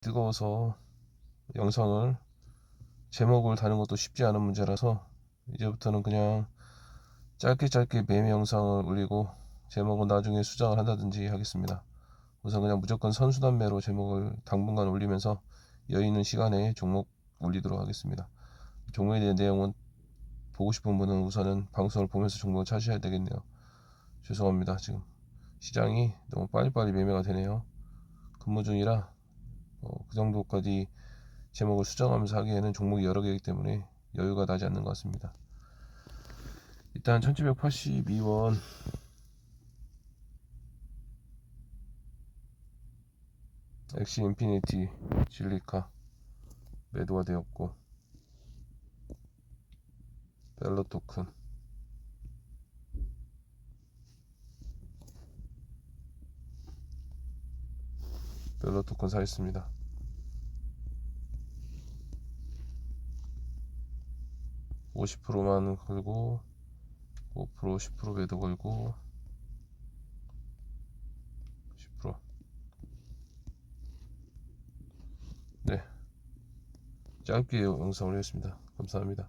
뜨거워서 영상을 제목을 다는 것도 쉽지 않은 문제라서 이제부터는 그냥 짧게 짧게 매매 영상을 올리고 제목은 나중에 수정을 한다든지 하겠습니다. 우선 그냥 무조건 선수단매로 제목을 당분간 올리면서 여유 있는 시간에 종목 올리도록 하겠습니다. 종목에 대한 내용은 보고 싶은 분은 우선은 방송을 보면서 종목을 찾으셔야 되겠네요. 죄송합니다. 지금 시장이 너무 빨리빨리 매매가 되네요. 근무 중이라 어, 그 정도까지 제목을 수정하면서 하기에는 종목이 여러 개이기 때문에 여유가 나지 않는 것 같습니다. 일단 1782원 엑시 인피니티 실리카 매도가 되었고 벨로 토큰 벨로 토큰 사 있습니다. 50%만 걸고 5% 10% 매도 걸고 10% 네. 짧게 영상을 했습니다. 감사합니다.